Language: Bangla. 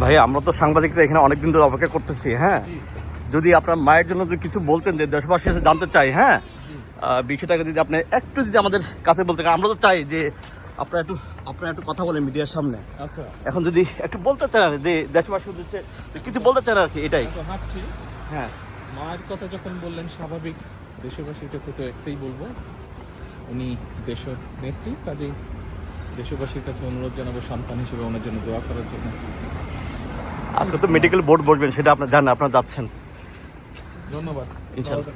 ভাই, আমরা তো সাংবাদিকরা এখানে অনেকদিন ধরে অপেক্ষা করতেছি হ্যাঁ? যদি আপনার মায়ের জন্য কিছু বলতেন, যে দেশবাসী জানতে চাই হ্যাঁ? বিষয়টাকে যদি আপনি একটু যদি আমাদের কাছে বলতে আমরা তো চাই যে আপনারা একটু আপনারা একটু কথা বলেন মিডিয়ার সামনে। আচ্ছা। এখন যদি একটু বলতে চান আর যে দেশবাসীর উদ্দেশ্যে কিছু বলতে চান আর কি এটাই। হাঁটছি হ্যাঁ। মায়ের কথা যখন বললেন স্বাভাবিক দেশবাসীর কাছে তো একটাই বলব। উনি দেশ নেত্রী কাজেই দেশবাসীর কাছে অনুরোধ জানাব সন্তান হিসেবে ওনার জন্য দোয়া করার জন্য। আজকে তো মেডিকেল বোর্ড বসবেন সেটা আপনার জানেন আপনারা যাচ্ছেন। ধন্যবাদ। ইনশাল্লাহ।